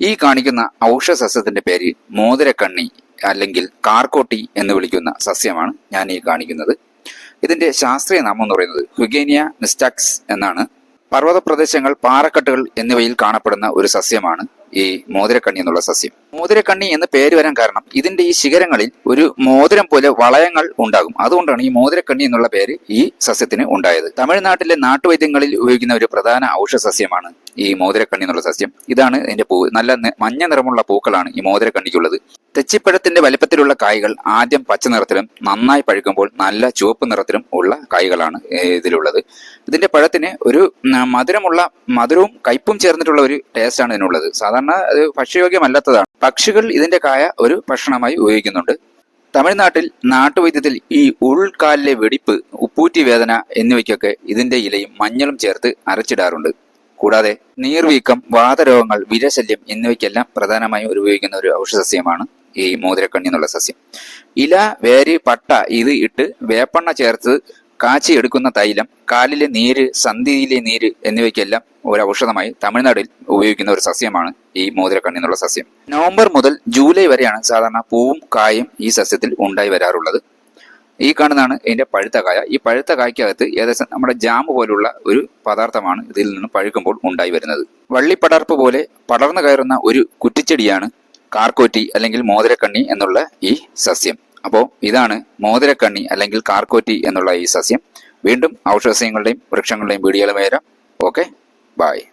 ഈ കാണിക്കുന്ന ഔഷധ സസ്യത്തിന്റെ പേര് മോതിരക്കണ്ണി അല്ലെങ്കിൽ കാർക്കോട്ടി എന്ന് വിളിക്കുന്ന സസ്യമാണ് ഞാൻ ഈ കാണിക്കുന്നത്. ഇതിന്റെ ശാസ്ത്രീയ നാമം എന്ന് പറയുന്നത് ഹുഗേനിയ മിസ്റ്റാക്സ് എന്നാണ്. പർവത പ്രദേശങ്ങൾ പാറക്കെട്ടുകൾ എന്നിവയിൽ കാണപ്പെടുന്ന ഒരു സസ്യമാണ് ഈ മോതിരക്കണ്ണി എന്നുള്ള സസ്യം. മോതിരക്കണ്ണി എന്ന് പേര് വരാൻ കാരണം ഇതിന്റെ ഈ ശിഖരങ്ങളിൽ ഒരു മോതിരം പോലെ വളയങ്ങൾ ഉണ്ടാകും. അതുകൊണ്ടാണ് ഈ മോതിരക്കണ്ണി എന്നുള്ള പേര് ഈ സസ്യത്തിന് ഉണ്ടായത്. തമിഴ്നാട്ടിലെ നാട്ടുവൈദ്യങ്ങളിൽ ഉപയോഗിക്കുന്ന ഒരു പ്രധാന ഔഷധ സസ്യമാണ് ഈ മോതിരക്കണ്ണി എന്നുള്ള സസ്യം. ഇതാണ് ഇതിന്റെ പൂ നല്ല മഞ്ഞ നിറമുള്ള പൂക്കളാണ് ഈ മോതിരക്കണ്ണിക്കുള്ളത്. തെച്ചിപ്പഴത്തിന്റെ വലിപ്പത്തിലുള്ള കായ്കൾ ആദ്യം പച്ച നിറത്തിലും നന്നായി പഴുക്കുമ്പോൾ നല്ല ചുവപ്പ് നിറത്തിലും ഉള്ള കായ്കളാണ് ഇതിലുള്ളത്. ഇതിന്റെ പഴത്തിന് ഒരു മധുരമുള്ള മധുരവും കയ്പും ചേർന്നിട്ടുള്ള ഒരു ടേസ്റ്റാണ് ഇതിനുള്ളത്. സാധാരണ അത് ഭക്ഷ്യയോഗ്യമല്ലാത്തതാണ്. പക്ഷികൾ ഇതിന്റെ കായ ഒരു ഭക്ഷണമായി ഉപയോഗിക്കുന്നുണ്ട്. തമിഴ്നാട്ടിൽ നാട്ടുവൈദ്യത്തിൽ ഈ ഉൾക്കാലിലെ വെടിപ്പ് ഉപ്പൂറ്റി വേദന എന്നിവയ്ക്കൊക്കെ ഇതിന്റെ ഇലയും മഞ്ഞളും ചേർത്ത് അരച്ചിടാറുണ്ട്. കൂടാതെ നീർവീക്കം വാതരോഗങ്ങൾ വിരശല്യം എന്നിവയ്ക്കെല്ലാം പ്രധാനമായും ഉപയോഗിക്കുന്ന ഒരു ഔഷധസസ്യമാണ് ഈ മോതിരക്കണ്ണി എന്നുള്ള സസ്യം. ഇല വേര് പട്ട ഇത് ഇട്ട് വേപ്പെണ്ണ ചേർത്ത് കാച്ചി എടുക്കുന്ന തൈലം കാലിലെ നീര് സന്ധിയിലെ നീര് എന്നിവയ്ക്കെല്ലാം ഒരു ഔഷധമായി തമിഴ്നാട്ടിൽ ഉപയോഗിക്കുന്ന ഒരു സസ്യമാണ് ഈ മോതിരക്കണ്ണി എന്നുള്ള സസ്യം. നവംബർ മുതൽ ജൂലൈ വരെയാണ് സാധാരണ പൂവും കായും ഈ സസ്യത്തിൽ ഉണ്ടായി വരാറുള്ളത്. ഈ കാണുന്നതാണ് ഇതിന്റെ പഴുത്ത കായ. ഈ പഴുത്ത കായ്ക്കകത്ത് ഏകദേശം നമ്മുടെ ജാമ് പോലുള്ള ഒരു പദാർത്ഥമാണ് ഇതിൽ നിന്ന് പഴുക്കുമ്പോൾ ഉണ്ടായി വരുന്നത്. വള്ളിപ്പടർപ്പ് പോലെ പടർന്നു കയറുന്ന ഒരു കുറ്റിച്ചെടിയാണ് കാർക്കോറ്റി അല്ലെങ്കിൽ മോതിരക്കണ്ണി എന്നുള്ള ഈ സസ്യം. അപ്പോൾ ഇതാണ് മോതിരക്കണ്ണി അല്ലെങ്കിൽ കാർക്കോറ്റി എന്നുള്ള ഈ സസ്യം. വീണ്ടും ഔഷധസസ്യങ്ങളുടെയും വൃക്ഷങ്ങളുടെയും വീഡിയോകൾ വരാം. Okay bye